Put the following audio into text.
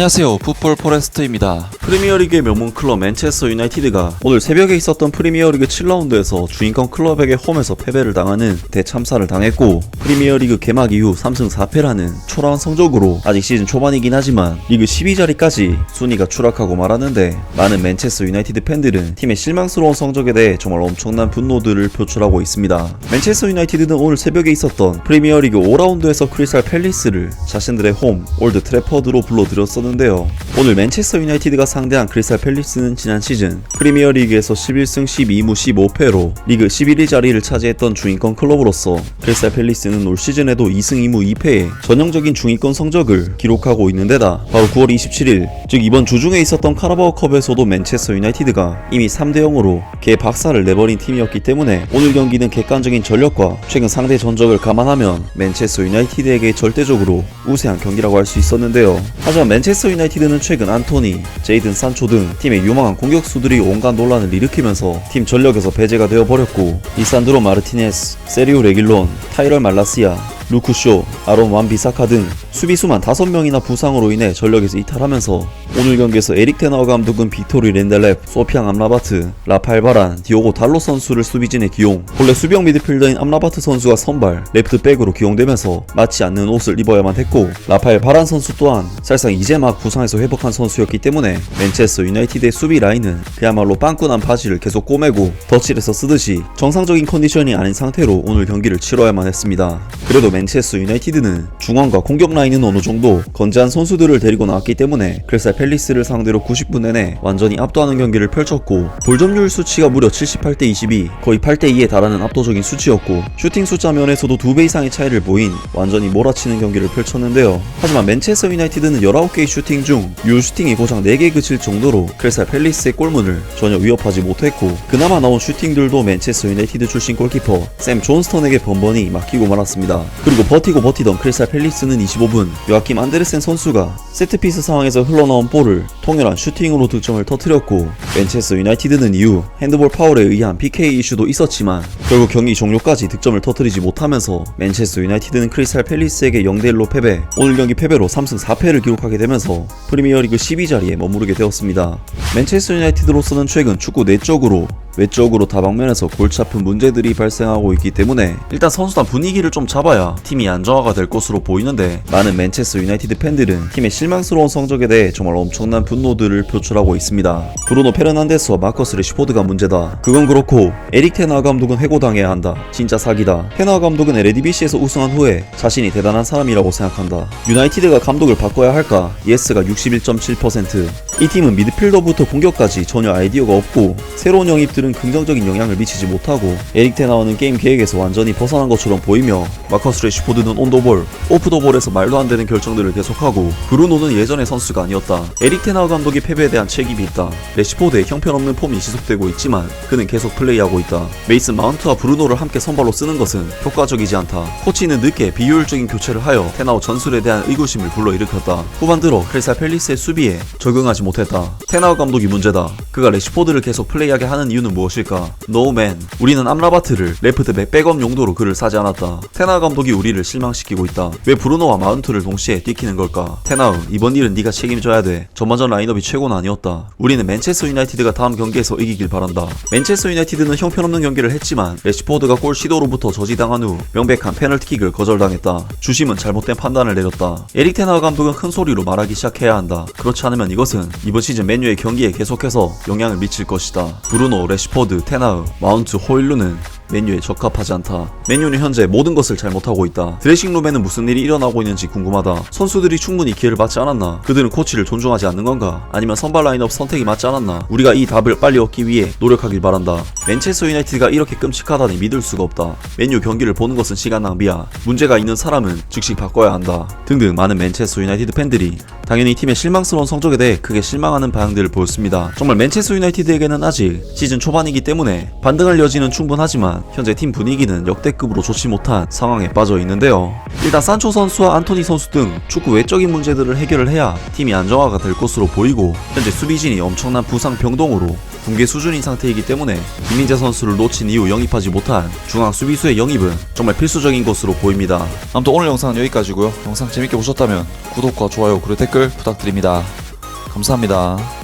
안녕하세요 풋볼 포레스트입니다 프리미어리그의 명문 클럽 맨체스터 유나이티드가 오늘 새벽에 있었던 프리미어리그 7라운드에서 주인공 클럽에게 홈에서 패배를 당하는 대참사를 당했고 프리미어리그 개막 이후 3승 4패라는 초라한 성적으로 아직 시즌 초반이긴 하지만 리그 12자리까지 순위가 추락하고 말았는데 많은 맨체스터 유나이티드 팬들은 팀의 실망스러운 성적에 대해 정말 엄청난 분노들을 표출하고 있습니다. 맨체스터 유나이티드는 오늘 새벽에 있었던 프리미어리그 5라운드에서 크리스탈 팰리스를 자신들의 홈 올드 트래퍼드로 불러들였었는데 요. 오늘 맨체스터 유나이티드가 상대한 크리스탈 팰리스는 지난 시즌 프리미어 리그에서 11승 12무 15패로 리그 11위 자리를 차지했던 중위권 클럽으로서 크리스탈 팰리스는 올 시즌에도 2승 2무 2패의 전형적인 중위권 성적을 기록하고 있는 데다 바로 9월 27일 즉 이번 주중에 있었던 카라바오 컵에서도 맨체스터 유나이티드가 이미 3대 0으로 개 박살을 내버린 팀이었기 때문에 오늘 경기는 객관적인 전력과 최근 상대 전적을 감안하면 맨체스터 유나이티드에게 절대적으로 우세한 경기라고 할 수 있었는데요. 하지만 맨체스터 유나이티드는 최근 안토니, 제이든 산초 등 팀의 유망한 공격수들이 온갖 논란을 일으키면서 팀 전력에서 배제가 되어버렸고 리산드로 마르티네스, 세리오 레길론, 타이럴 말라시아, 루크쇼, 아론 완비사카 등 수비수만 5명이나 부상으로 인해 전력에서 이탈하면서 오늘 경기에서 에릭 테나우 감독은 빅토리 렌델랩, 소피앙 암라바트, 라팔 바란, 디오고 달로 선수를 수비진에 기용 본래 수비형 미드필더인 암라바트 선수가 선발, 레프트 백으로 기용되면서 맞지 않는 옷을 입어야만 했고 라팔 바란 선수 또한 사실상 이제 막 부상에서 회복한 선수였기 때문에 맨체스터 유나이티드의 수비 라인은 그야말로 빵꾸난 바지를 계속 꼬매고 덧칠해서 쓰듯이 정상적인 컨디션이 아닌 상태로 오늘 경기를 치러야만 했습니다. 그래도 맨 체스터 유나이티드는 중앙과 공격 라인은 어느 정도 건재한 선수들을 데리고 나왔기 때문에 크리스탈 팰리스를 상대로 90분 내내 완전히 압도하는 경기를 펼쳤고 볼점률 수치가 무려 78대 22 거의 8대 2에 달하는 압도적인 수치였고 슈팅 숫자 면에서도 2배 이상의 차이를 보인 완전히 몰아치는 경기를 펼쳤는데요. 하지만 맨체스터 유나이티드는 19개의 슈팅 중 유슈팅이 고작 4개 그칠 정도로 크리스탈 팰리스의 골문을 전혀 위협하지 못했고 그나마 나온 슈팅들도 맨체스터 유나이티드 출신 골키퍼 샘 존스턴에게 번번이 맡기고 말았습니다 그리고 버티고 버티던 크리스탈 팰리스는 25분 요아킴 안데르센 선수가 세트피스 상황에서 흘러나온 볼을 통렬한 슈팅으로 득점을 터뜨렸고 맨체스터 유나이티드는 이후 핸드볼 파울에 의한 PK 이슈도 있었지만 결국 경기 종료까지 득점을 터뜨리지 못하면서 맨체스터 유나이티드는 크리스탈 팰리스에게 0대1로 패배 오늘 경기 패배로 3승 4패를 기록하게 되면서 프리미어리그 12자리에 머무르게 되었습니다. 맨체스터 유나이티드로서는 최근 축구 내적으로 외적으로 다방면에서 골치 아픈 문제들이 발생하고 있기 때문에 일단 선수단 분위기를 좀 잡아야 팀이 안정화가 될 것으로 보이는데 많은 맨체스터 유나이티드 팬들은 팀의 실망스러운 성적에 대해 정말 엄청난 분노들을 표출하고 있습니다. 브루노 페르난데스와 마커스 레시포드가 문제다. 그건 그렇고 에릭 테나 감독은 해고당해야 한다. 진짜 사기다. 테나 감독은 LDBC에서 우승한 후에 자신이 대단한 사람이라고 생각한다. 유나이티드가 감독을 바꿔야 할까? 예스가 61.7%. 이 팀은 미드필더부터 공격까지 전혀 아이디어가 없고 새로운 영입들 은 긍정적인 영향을 미치지 못하고 에릭 테나우는 게임 계획에서 완전히 벗어난 것처럼 보이며 마커스 레시포드는 온더볼, 오프더볼에서 말도 안 되는 결정들을 계속하고 브루노는 예전의 선수가 아니었다. 에릭 테나우 감독의 패배에 대한 책임이 있다. 레시포드의 형편없는 폼이 지속되고 있지만 그는 계속 플레이하고 있다. 메이슨 마운트와 브루노를 함께 선발로 쓰는 것은 효과적이지 않다. 코치는 늦게 비효율적인 교체를 하여 테나우 전술에 대한 의구심을 불러일으켰다. 후반 들어 크리스탈 팰리스의 수비에 적응하지 못했다. 테나우 감독이 문제다. 그가 레시포드를 계속 플레이하게 하는 이유는 무엇일까? 노맨. 우리는 암라바트를 레프트백 백업 용도로 그를 사지 않았다. 테나우 감독이 우리를 실망시키고 있다. 왜 브루노와 마운트를 동시에 뛰키는 걸까? 테나우, 이번 일은 네가 책임져야 돼. 전반전 라인업이 최고는 아니었다. 우리는 맨체스터 유나이티드가 다음 경기에서 이기길 바란다. 맨체스터 유나이티드는 형편없는 경기를 했지만 레시포드가 골 시도로부터 저지당한 후 명백한 페널티킥을 거절당했다. 주심은 잘못된 판단을 내렸다. 에릭 테나우 감독은 큰 소리로 말하기 시작해야 한다. 그렇지 않으면 이것은 이번 시즌 맨유의 경기에 계속해서 영향을 미칠 것이다. 브루노, 레시포드, 테나우, 마운트, 호일루는 맨유에 적합하지 않다. 맨유는 현재 모든 것을 잘못하고 있다. 드레싱룸에는 무슨 일이 일어나고 있는지 궁금하다. 선수들이 충분히 기회를 받지 않았나? 그들은 코치를 존중하지 않는 건가? 아니면 선발 라인업 선택이 맞지 않았나? 우리가 이 답을 빨리 얻기 위해 노력하길 바란다. 맨체스터 유나이티드가 이렇게 끔찍하다니 믿을 수가 없다. 맨유 경기를 보는 것은 시간 낭비야. 문제가 있는 사람은 즉시 바꿔야 한다. 등등 많은 맨체스터 유나이티드 팬들이 당연히 팀의 실망스러운 성적에 대해 크게 실망하는 반응들을 보였습니다. 정말 맨체스터 유나이티드에게는 아직 시즌 초반이기 때문에 반등할 여지는 충분하지만 현재 팀 분위기는 역대급으로 좋지 못한 상황에 빠져 있는데요. 일단 산초 선수와 안토니 선수 등 축구 외적인 문제들을 해결을 해야 팀이 안정화가 될 것으로 보이고 현재 수비진이 엄청난 부상 병동으로 붕괴 수준인 상태이기 때문에 김민재 선수를 놓친 이후 영입하지 못한 중앙 수비수의 영입은 정말 필수적인 것으로 보입니다. 아무튼 오늘 영상은 여기까지고요. 영상 재밌게 보셨다면 구독과 좋아요 그리고 댓글 부탁드립니다. 감사합니다.